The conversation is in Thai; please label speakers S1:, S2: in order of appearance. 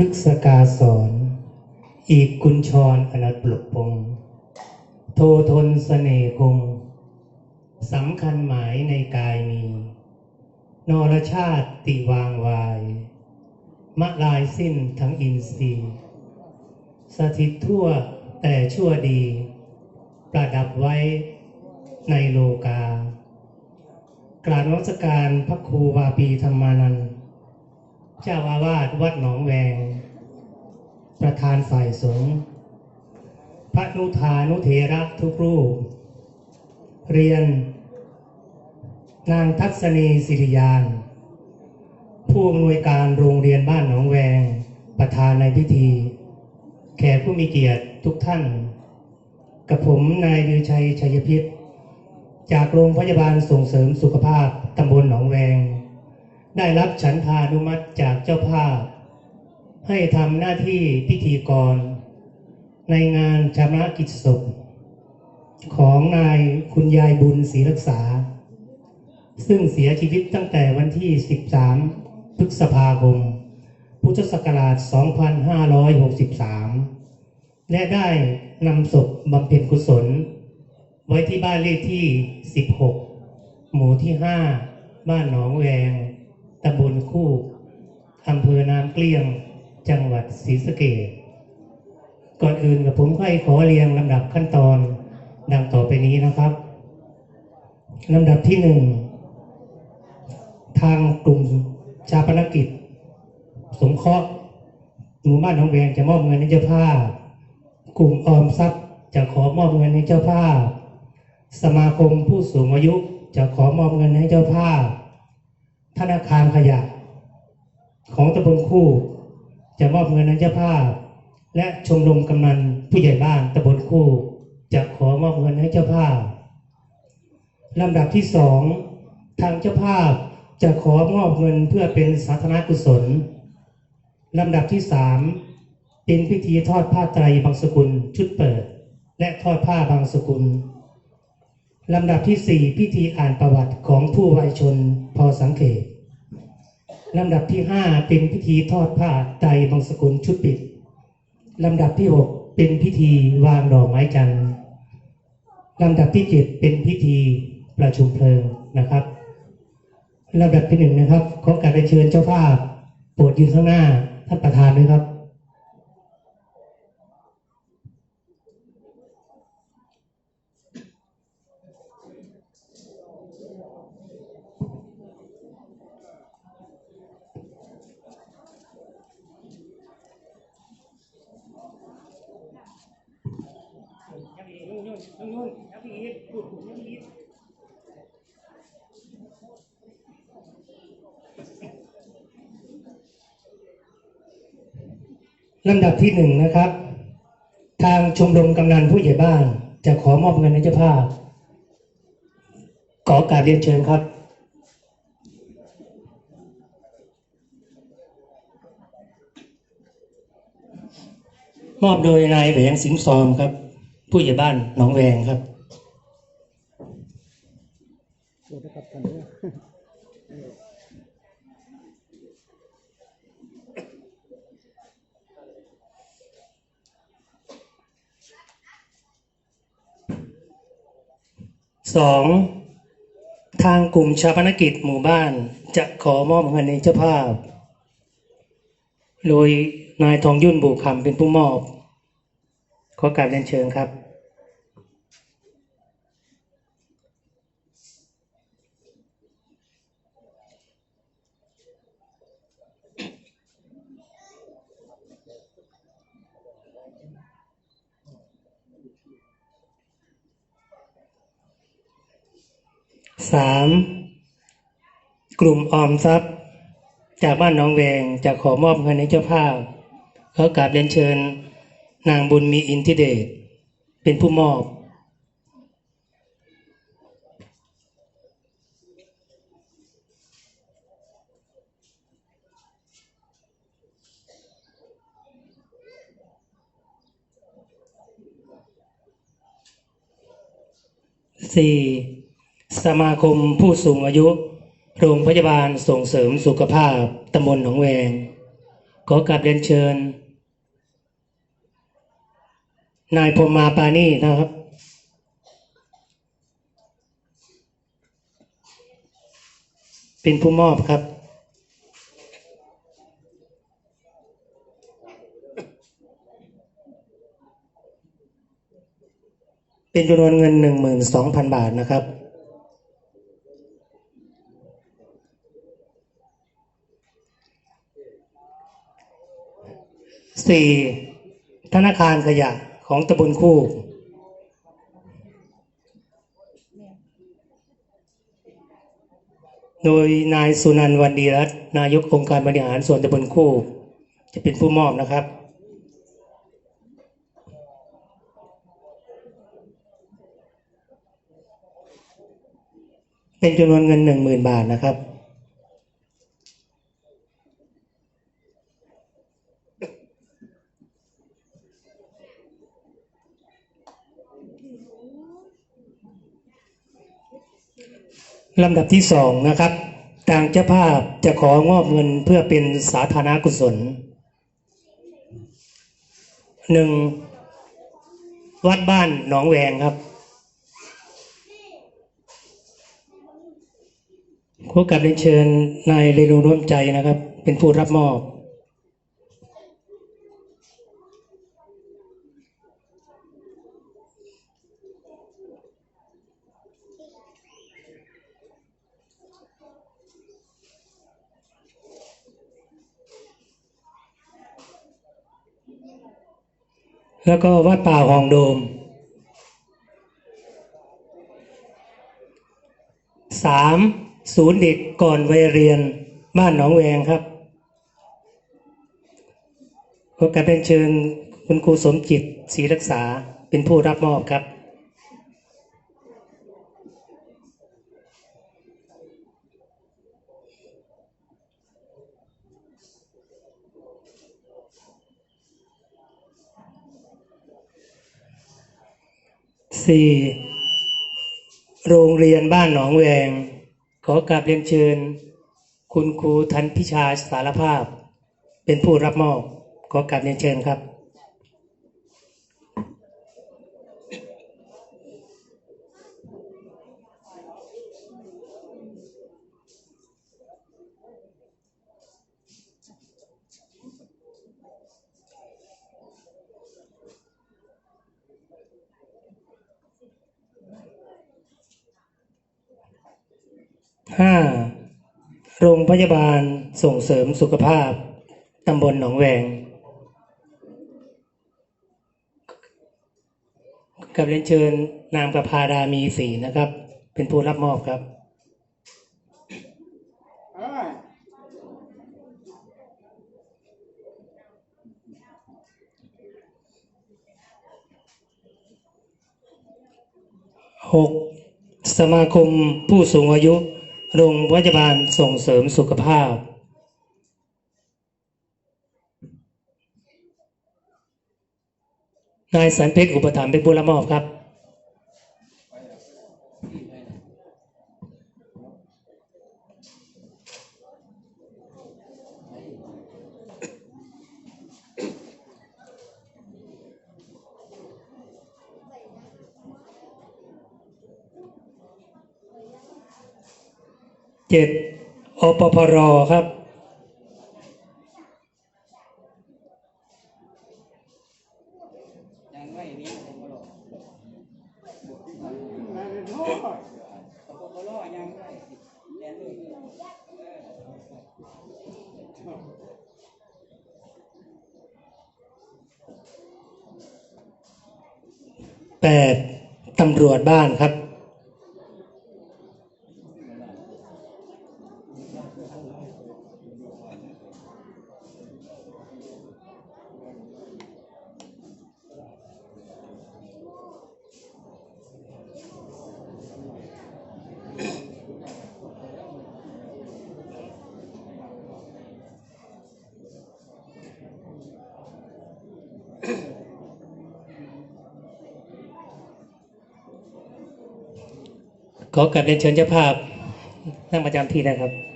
S1: พฤกษกาสอนอีกกุญชรอนัตปลุกพงโททนเสน่คงสำคัญหมายในกายมี นรชาติติวางวาย มะลายสิ้นทั้งอินทรีย์ สถิตทั่วแต่ชั่วดี ประดับไว้ในโลกา กราบนมัสการพระครูวาปีธรรมานันท์ เจ้าอาวาสวัดหนองแวง ประธานฝ่ายสงฆ์พระนุธานุเถระทุกรูป เรียน นางทัศนีสิริยาน ผู้อำนวยการโรงเรียนบ้านหนองแวง ประธานในพิธี แขกผู้มีเกียรติทุกท่าน กับผมนายลือชัยชัยพิษจากโรงพยาบาลส่งเสริมสุขภาพตำบลหนองแวง ได้รับฉันทานุมัติจากเจ้าภาพ ให้ทำหน้าที่พิธีกร ในงานชำระกิจศพ ของนายคุณยายบุญศรีรักษา ซึ่งเสียชีวิตตั้งแต่วันที่ 13 พฤษภาคม พุทธศักราช 2563 และได้นำศพบำเพ็ญกุศล ไว้ที่บ้านเลขที่ 16 หมู่ที่ 5 บ้านหนองแวง ตำบลคู่อำเภอน้ำเกลี้ยง จังหวัดศรีสะเกษก่อนอื่นกับผมก็ขอเรียงลำดับขั้นตอน ดังต่อไปนี้นะครับลำดับที่หนึ่งทางกลุ่มชาปนกิจ สงเคราะห์หมู่บ้านหนองแวงจะมอบเงินให้เจ้าภาพกลุ่มออมทรัพย์จะขอมอบเงินให้เจ้าภาพ สมาคมผู้สูงอายุจะขอมอบเงินให้เจ้าภาพ ธนาคารขยะ ของตำบลคู่ จะมอบเงินให้เจ้าภาพ และชมรมกำนันผู้ใหญ่บ้านตำบลคู่ จะขอมอบเงินให้เจ้าภาพลำดับที่สองทางเจ้าภาพจะขอมอบเงินเพื่อเป็นสาธารณกุศลลำดับที่สามเป็นพิธีทอดผ้าไตรบางสกุลชุดเปิด และทอดผ้าบางสกุล ลำดับที่สี่พิธีอ่านประวัติของผู้วัยชนพอสังเกตลำดับที่ห้าเป็นพิธีทอดผ้าไตรบางสกุลชุดปิดลำดับที่หกเป็นพิธีวางดอกไม้จันทร์ลำดับที่เจ็ดเป็นพิธีประชุมเพลิงนะครับลำดับที่หนึ่งนะครับขอการเชิญเจ้าภาพโปรดยืนข้างหน้าท่านประธานด้วยครับ ลำดับที่หนึ่งนะครับ ทางชมรมกำนันผู้ใหญ่บ้าน จะขอมอบเงินให้เจ้าภาพขอการเรียนเชิญครับมอบโดยนายแหวงสินซอมครับ ผู้ใหญ่บ้านหนองแวงครับ สองทางกลุ่มชาปนกิจหมู่บ้านจะขอมอบเงินให้เจ้าภาพ โดยนายทองยุ่นบุคำเป็นผู้มอบ ขอการเรียนเชิญครับ สามกลุ่มออมทรัพย์ จากบ้านน้องแวงจะขอมอบเงินให้เจ้าภาพเขอกราบเรียนเชิญ นางบุญมีอินทิเดชเป็นผู้มอบสี่ สมาคมผู้สูงอายุ โรงพยาบาลส่งเสริมสุขภาพตำบลหนองแวง ขอกราบเรียนเชิญ นายพรมมาปานี่นะครับเป็นผู้มอบครับ เป็นจำนวนเงินหนึ่งหมื่นสองพันบาทนะครับ สี่ธนาคารขยะของตำบลคู่ โดยนายสุนันท์วันดีรัตน์นายกองค์การบริหารส่วนตำบลคู่ จะเป็นผู้มอบนะครับเป็นจำนวนเงินหนึ่งหมื่นบาทนะครับ ลำดับที่สองนะครับ ทางเจ้าภาพจะของอบเงินเพื่อเป็นสาธารณกุศลหนึ่งวัดบ้านหนองแวงครับขอกลับเรียนเชิญนายเรนูร่วมใจนะครับ เป็นผู้รับมอบ แล้วก็วัดป่าหองโดมสามศูนย์เด็กก่อนวัยเรียนบ้านหนองแวงครับขอการเป็นเชิญคุณครูสมจิตศรีรักษาเป็นผู้รับมอบครับ สี่โรงเรียนบ้านหนองแวง ขอกราบเรียนเชิญ คุณครูทันพิชาสารภาพ เป็นผู้รับมอบ ขอกราบเรียนเชิญครับ ห้าโรงพยาบาลส่งเสริมสุขภาพ ตำบลหนองแวงกับเรียนเชิญนามประพาดามีศรีนะครับ เป็นผู้รับมอบครับหก สมาคมผู้สูงอายุ โรงพยาบาลส่งเสริมสุขภาพ นายสันเพชรอุปถัมภ์เป็นผู้รับมอบครับ เจ็ดอปพรครับแปดตำรวจบ้านครับ ขอกลับเรียนเชิญเจ้าภาพนั่งประจำที่นะครับ